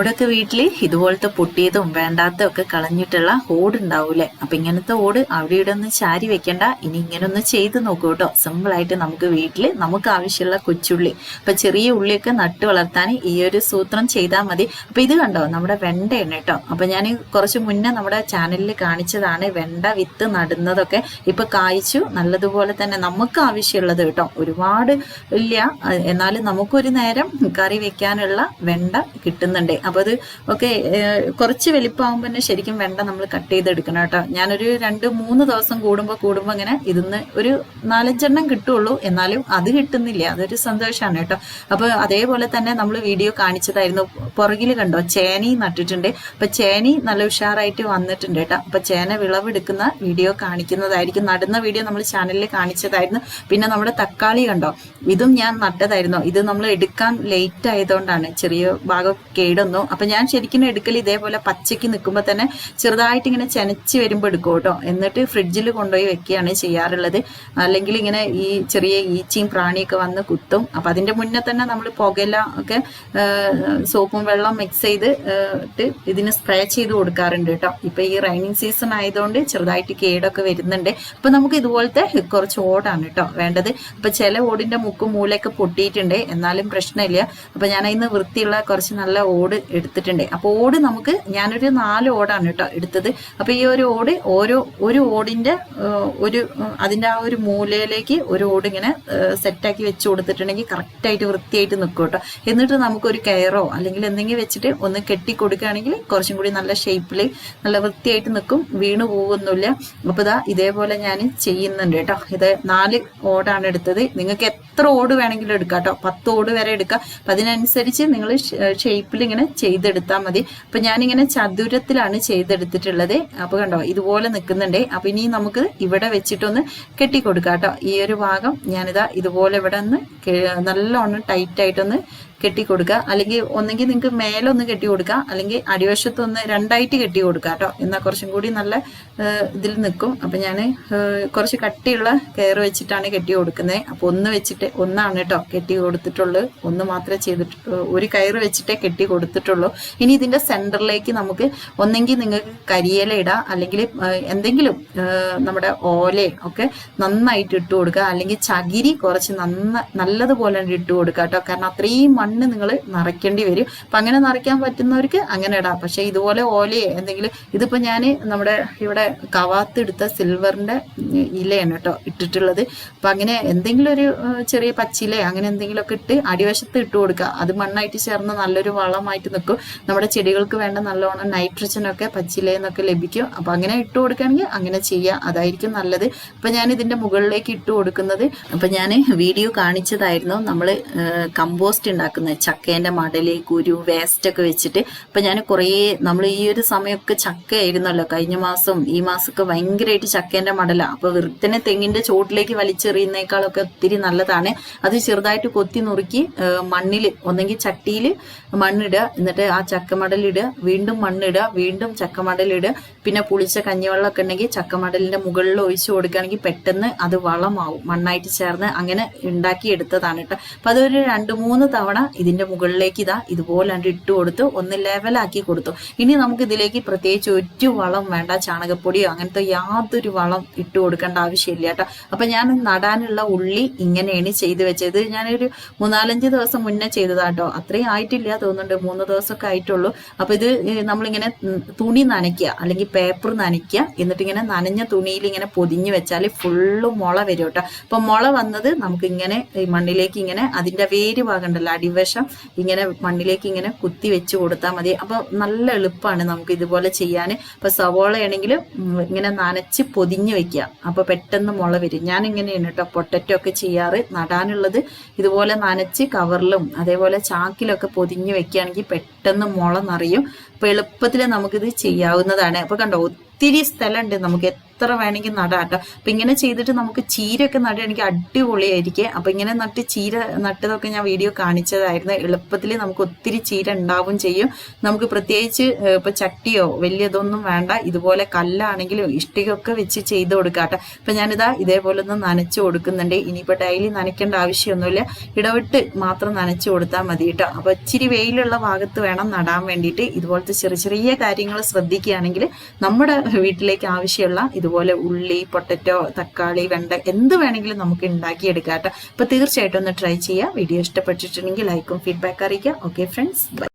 ഇവിടെയൊക്കെ വീട്ടിൽ ഇതുപോലത്തെ പൊട്ടിയതും വേണ്ടാത്തതും ഒക്കെ കളഞ്ഞിട്ടുള്ള ഓട് ഉണ്ടാവൂലെ അപ്പൊ ഇങ്ങനത്തെ ഓട് അവിടെ ഇവിടെ ഒന്ന് ചാരി വെക്കണ്ട. ഇനി ഇങ്ങനെ ഒന്ന് ചെയ്ത് നോക്കൂ കേട്ടോ. സിമ്പിൾ ആയിട്ട് നമുക്ക് വീട്ടിൽ നമുക്ക് ആവശ്യമുള്ള കൊച്ചുള്ളി. അപ്പൊ ചെറിയ ഉള്ളിയൊക്കെ നട്ടു വളർത്താൻ ഈ ഒരു സൂത്രം ചെയ്താൽ മതി. അപ്പൊ ഇത് കണ്ടോ? നമ്മുടെ വെണ്ടയാണ് കേട്ടോ. അപ്പൊ ഞാൻ കുറച്ച് മുന്നേ നമ്മുടെ ചാനലിൽ കാണിച്ചതാണ് വെണ്ട വിത്ത് നടുന്നതൊക്കെ. ഇപ്പൊ കായ്ച്ചു. നല്ലതുപോലെ തന്നെ നമുക്ക് ആവശ്യമുള്ളത് കേട്ടോ. ഒരുപാട് ഇല്ല. എന്നാലും നമുക്കൊരു നേരം കറി വെക്കാനുള്ള വെണ്ട കിട്ടുന്നുണ്ട്. അപ്പൊ അത് ഒക്കെ കുറച്ച് വലിപ്പമാകുമ്പോൾ തന്നെ ശരിക്കും വെണ്ട നമ്മൾ കട്ട് ചെയ്തെടുക്കണം കേട്ടോ. ഞാനൊരു രണ്ട് മൂന്ന് ദിവസം കൂടുമ്പോൾ കൂടുമ്പോൾ ഇങ്ങനെ ഇതിന്ന് ഒരു നാലഞ്ചെണ്ണം കിട്ടുള്ളൂ. എന്നാലും അത് കിട്ടുന്നില്ല. അതൊരു സന്തോഷമാണ് കേട്ടോ. അപ്പോൾ അതേപോലെ തന്നെ നമ്മൾ വീഡിയോ കാണിച്ചതായിരുന്നു. പുറകിൽ കണ്ടോ? ചേനി നട്ടിട്ടുണ്ട്. അപ്പോൾ ചേനി നല്ല ഉഷാറായിട്ട് വന്നിട്ടുണ്ട് കേട്ടോ. അപ്പോൾ ചേന വിളവെടുക്കുന്ന വീഡിയോ കാണിക്കുന്നതായിരിക്കും. നടുന്ന വീഡിയോ നമ്മൾ ചാനലിൽ കാണിച്ചതായിരുന്നു. പിന്നെ നമ്മുടെ തക്കാളി കണ്ടോ? ഇതും ഞാൻ നട്ടതായിരുന്നു. ഇത് നമ്മൾ എടുക്കാൻ ലേറ്റ് ആയതുകൊണ്ടാണ്. ചെറിയ ഭാഗം കേടൊന്നു. അപ്പൊ ഞാൻ ശരിക്കും എടുക്കൽ ഇതേപോലെ പച്ചയ്ക്ക് നിൽക്കുമ്പോൾ തന്നെ ചെറുതായിട്ട് ഇങ്ങനെ ചെനച്ച് വരുമ്പോൾ എടുക്കും കേട്ടോ. എന്നിട്ട് ഫ്രിഡ്ജിൽ കൊണ്ടുപോയി വെക്കുകയാണ് ചെയ്യാറുള്ളത്. അല്ലെങ്കിൽ ഇങ്ങനെ ഈ ചെറിയ ഈച്ചയും പ്രാണിയൊക്കെ വന്ന് കുത്തും. അപ്പൊ അതിന്റെ മുന്നേ തന്നെ നമ്മൾ പുകയില ഒക്കെ സോപ്പും വെള്ളം മിക്സ് ചെയ്ത് ഇട്ട് ഇതിന് സ്പ്രേ ചെയ്ത് കൊടുക്കാറുണ്ട് കേട്ടോ. ഇപ്പൊ ഈ റൈനിങ് സീസൺ ആയതുകൊണ്ട് ചെറുതായിട്ട് കേടൊക്കെ വരുന്നുണ്ട്. അപ്പൊ നമുക്ക് ഇതുപോലത്തെ കുറച്ച് ഓടാണ് കേട്ടോ വേണ്ടത്. അപ്പൊ ചില ഓടിന്റെ മുക്കും മൂലയൊക്കെ പൊട്ടിയിട്ടുണ്ട്. എന്നാലും പ്രശ്നമില്ല. അപ്പൊ ഞാൻ അതിന് വൃത്തിയുള്ള കുറച്ച് നല്ല ഓട് എടുത്തിട്ടുണ്ട്. അപ്പൊ ഓട് നമുക്ക് ഞാനൊരു നാല് ഓടാണ് കേട്ടോ എടുത്തത്. അപ്പോൾ ഈ ഒരു ഓട് ഓരോ ഒരു ഓടിന്റെ ഒരു അതിന്റെ ആ ഒരു മൂലയിലേക്ക് ഒരു ഓട് ഇങ്ങനെ സെറ്റാക്കി വെച്ച് കൊടുത്തിട്ടുണ്ടെങ്കിൽ കറക്റ്റായിട്ട് വൃത്തിയായിട്ട് നിൽക്കും കേട്ടോ. എന്നിട്ട് നമുക്കൊരു കയറോ അല്ലെങ്കിൽ എന്തെങ്കിലും വെച്ചിട്ട് ഒന്ന് കെട്ടി കൊടുക്കുകയാണെങ്കിൽ കുറച്ചും കൂടി നല്ല ഷേപ്പിൽ നല്ല വൃത്തിയായിട്ട് നിൽക്കും വീണ് പോകുന്നില്ല അപ്പൊ ഇതാ ഇതേപോലെ ഞാൻ ചെയ്യുന്നുണ്ട് കേട്ടോ. ഇത് നാല് ഓടാണ് എടുത്തത്. നിങ്ങൾക്ക് എത്ര ഓട് വേണമെങ്കിലും എടുക്കാം കേട്ടോ. പത്ത് ഓട് വരെ എടുക്കാം. അപ്പം അതിനനുസരിച്ച് നിങ്ങൾ ഷേപ്പിൽ ഇങ്ങനെ ചെയ്തെടുത്താൽ മതി. അപ്പം ഞാനിങ്ങനെ ചതുരത്തിലാണ് ചെയ്തെടുത്തിട്ടുള്ളത്. അപ്പോൾ കണ്ടോ ഇതുപോലെ നിൽക്കുന്നുണ്ടേ. അപ്പം ഇനി നമുക്ക് ഇവിടെ വെച്ചിട്ടൊന്ന് കെട്ടിക്കൊടുക്കാം കേട്ടോ. ഈ ഒരു ഭാഗം ഞാനിതാ ഇതുപോലെ ഇവിടെ ഒന്ന് നല്ലോണം ടൈറ്റ് ആയിട്ടൊന്ന് കെട്ടി കൊടുക്കുക അല്ലെങ്കിൽ ഒന്നെങ്കിൽ നിങ്ങൾക്ക് മേലൊന്ന് കെട്ടി കൊടുക്കുക അല്ലെങ്കിൽ അടിവശത്തൊന്ന് രണ്ടായിട്ട് കെട്ടി കൊടുക്കുക കേട്ടോ. എന്നാൽ കുറച്ചും കൂടി നല്ല ഇതിൽ നിൽക്കും. അപ്പം ഞാൻ കുറച്ച് കട്ടിയുള്ള കെയർ വെച്ചിട്ടാണ് കെട്ടി കൊടുക്കുന്നത് അപ്പോൾ ഒന്ന് വെച്ചിട്ട് ഒന്നാണ് കേട്ടോ കെട്ടി കൊടുത്തിട്ടുള്ളൂ ഒന്ന് മാത്രമേ ചെയ്തിട്ട് ഒരു കയർ വെച്ചിട്ടേ കെട്ടി കൊടുത്തിട്ടുള്ളൂ ഇനി ഇതിന്റെ സെന്ററിലേക്ക് നമുക്ക് ഒന്നെങ്കിൽ നിങ്ങൾക്ക് കരിയില ഇടാം. അല്ലെങ്കിൽ എന്തെങ്കിലും നമ്മുടെ ഓലയും ഒക്കെ നന്നായിട്ട് ഇട്ട് കൊടുക്കുക അല്ലെങ്കിൽ ചകിരി കുറച്ച് നന്ന നല്ലതുപോലെ ഇട്ട് കൊടുക്കുക കേട്ടോ. കാരണം അത്രയും നിങ്ങൾ നിറയ്ക്കേണ്ടി വരും. അപ്പം അങ്ങനെ നിറയ്ക്കാൻ പറ്റുന്നവർക്ക് അങ്ങനെ ഇടാം. പക്ഷേ ഇതുപോലെ ഓലയെ എന്തെങ്കിലും ഇതിപ്പോൾ ഞാൻ നമ്മുടെ ഇവിടെ കവാത്ത് എടുത്ത സിൽവറിന്റെ ഇലയാണ് കേട്ടോ ഇട്ടിട്ടുള്ളത്. അപ്പം അങ്ങനെ എന്തെങ്കിലും ഒരു ചെറിയ പച്ചില അങ്ങനെ എന്തെങ്കിലുമൊക്കെ ഇട്ട് അടിവശത്ത് ഇട്ട് കൊടുക്കുക. അത് മണ്ണായിട്ട് ചേർന്ന് നല്ലൊരു വളമായിട്ട് നിൽക്കും. നമ്മുടെ ചെടികൾക്ക് വേണ്ട നല്ലോണം നൈട്രജനൊക്കെ പച്ചിലയെന്നൊക്കെ ലഭിക്കും. അപ്പം അങ്ങനെ ഇട്ട് കൊടുക്കുകയാണെങ്കിൽ അങ്ങനെ ചെയ്യുക അതായിരിക്കും നല്ലത്. അപ്പം ഞാൻ ഇതിന്റെ മുകളിലേക്ക് ഇട്ട് കൊടുക്കുന്നത്. അപ്പം ഞാൻ വീഡിയോ കാണിച്ചതായിരുന്നു. നമ്മൾ കമ്പോസ്റ്റ് ഉണ്ടാക്കുന്നത് ഉണ്ടാക്കുന്നത് ചക്കേന്റെ മടൽ കുരു വേസ്റ്റ് ഒക്കെ വെച്ചിട്ട് അപ്പൊ ഞാൻ കുറേ നമ്മൾ ഈ ഒരു സമയമൊക്കെ ചക്ക ആയിരുന്നല്ലോ കഴിഞ്ഞ മാസം ഈ മാസമൊക്കെ ഭയങ്കരമായിട്ട് ചക്കേന്റെ മടല. അപ്പൊ വൃത്തിനെ തെങ്ങിന്റെ ചോട്ടിലേക്ക് വലിച്ചെറിയുന്നേക്കാളൊക്കെ ഒത്തിരി നല്ലതാണ്. അത് ചെറുതായിട്ട് കൊത്തി നുറുക്കി മണ്ണിൽ ഒന്നെങ്കിൽ ചട്ടിയിൽ മണ്ണിടുക. എന്നിട്ട് ആ ചക്കമടലിടുക. വീണ്ടും മണ്ണിടുക. വീണ്ടും ചക്കമടലിടുക. പിന്നെ പുളിച്ച കഞ്ഞിവെള്ളമൊക്കെ ഉണ്ടെങ്കിൽ ചക്കമടലിന്റെ മുകളിൽ ഒഴിച്ചു കൊടുക്കുകയാണെങ്കിൽ പെട്ടെന്ന് അത് വളമാവും. മണ്ണായിട്ട് ചേർന്ന് അങ്ങനെ ഉണ്ടാക്കി എടുത്തതാണ് കേട്ടോ. അപ്പൊ അതൊരു രണ്ട് മൂന്ന് തവണ ഇതിന്റെ മുകളിലേക്ക് ഇതാ ഇതുപോലെ ഇട്ട് കൊടുത്തു. ഒന്ന് ലെവലാക്കി കൊടുത്തു. ഇനി നമുക്ക് ഇതിലേക്ക് പ്രത്യേകിച്ച് ഒരു വളം വേണ്ട. ചാണകപ്പൊടിയോ അങ്ങനത്തെ യാതൊരു വളം ഇട്ട് കൊടുക്കേണ്ട ആവശ്യമില്ല കേട്ടോ. അപ്പൊ ഞാൻ നടാനുള്ള ഉള്ളി ഇങ്ങനെയാണ് ചെയ്തു വെച്ചത്. ഞാനൊരു മൂന്നാലഞ്ച് ദിവസം മുന്നേ ചെയ്തതാട്ടോ അത്രയും ആയിട്ടില്ല തോന്നുന്നുണ്ട്. മൂന്ന് ദിവസമൊക്കെ ആയിട്ടുള്ളൂ. അപ്പൊ ഇത് നമ്മളിങ്ങനെ തുണി നനയ്ക്കുക. അല്ലെങ്കിൽ പേപ്പർ നനയ്ക്കുക. എന്നിട്ട് ഇങ്ങനെ നനഞ്ഞ തുണിയിൽ ഇങ്ങനെ പൊതിഞ്ഞു വെച്ചാൽ ഫുള്ള് മുള വരും കേട്ടോ. അപ്പൊ മുള വന്നത് നമുക്ക് ഇങ്ങനെ മണ്ണിലേക്ക് ഇങ്ങനെ അതിന്റെ വേര് ഭാഗമുണ്ടല്ലോ അടിവ കൈവശം ഇങ്ങനെ മണ്ണിലേക്ക് ഇങ്ങനെ കുത്തി വെച്ച് കൊടുത്താൽ മതി. അപ്പൊ നല്ല എളുപ്പമാണ് നമുക്ക് ഇതുപോലെ ചെയ്യാൻ ഇപ്പൊ സവോള ആണെങ്കിൽ ഇങ്ങനെ നനച്ച് പൊതിഞ്ഞ് വെക്കുക അപ്പൊ പെട്ടെന്ന് മുള വരും. ഞാൻ ഇങ്ങനെയാണ് കേട്ടോ പൊട്ടറ്റോ ഒക്കെ ചെയ്യാറ്. നടാനുള്ളത് ഇതുപോലെ നനച്ച് കവറിലും അതേപോലെ ചാക്കിലൊക്കെ പൊതിഞ്ഞ് വെക്കുകയാണെങ്കിൽ പെട്ടെന്ന് മുള നിറയും. അപ്പൊ എളുപ്പത്തിൽ നമുക്കിത് ചെയ്യാവുന്നതാണ്. അപ്പൊ കണ്ടോ ഒത്തിരി സ്ഥലമുണ്ട് നമുക്ക് എത്ര വേണമെങ്കിൽ നടാം കേട്ടോ അപ്പം ഇങ്ങനെ ചെയ്തിട്ട് നമുക്ക് ചീരയൊക്കെ നടുകയാണെങ്കിൽ അടിപൊളിയായിരിക്കും. അപ്പം ഇങ്ങനെ നട്ട് ചീര നട്ടതൊക്കെ ഞാൻ വീഡിയോ കാണിച്ചതായിരുന്നു. എളുപ്പത്തിൽ നമുക്ക് ഒത്തിരി ചീര ഉണ്ടാവും ചെയ്യും. നമുക്ക് പ്രത്യേകിച്ച് ഇപ്പൊ ചട്ടിയോ വലിയതൊന്നും വേണ്ട. ഇതുപോലെ കല്ലാണെങ്കിലും ഇഷ്ടികയൊക്കെ വെച്ച് ചെയ്ത് കൊടുക്കാം കേട്ടോ അപ്പം ഞാനിതാ ഇതേപോലെ ഒന്ന് നനച്ചു കൊടുക്കുന്നുണ്ട്. ഇനിയിപ്പോൾ ഡെയിലി നനയ്ക്കേണ്ട ആവശ്യമൊന്നുമില്ല. ഇടവിട്ട് മാത്രം നനച്ചു കൊടുത്താൽ മതി കേട്ടോ അപ്പോൾ ഇച്ചിരി വെയിലുള്ള ഭാഗത്ത് വേണം നടാൻ വേണ്ടിയിട്ട്. ഇതുപോലത്തെ ചെറിയ ചെറിയ കാര്യങ്ങൾ ശ്രദ്ധിക്കുകയാണെങ്കിൽ നമ്മുടെ വീട്ടിലേക്ക് ആവശ്യമുള്ള ഇതുപോലെ ഉള്ളി പൊട്ടറ്റോ തക്കാളി വെണ്ട എന്ത് വേണമെങ്കിലും നമുക്ക് ഉണ്ടാക്കിയെടുക്കാം കേട്ടോ തീർച്ചയായിട്ടും ഒന്ന് ട്രൈ ചെയ്യുക വീഡിയോ ഇഷ്ടപ്പെട്ടിട്ടുണ്ടെങ്കിൽ ലൈക്കും ഫീഡ്ബാക്ക് അറിയിക്കുക. Okay friends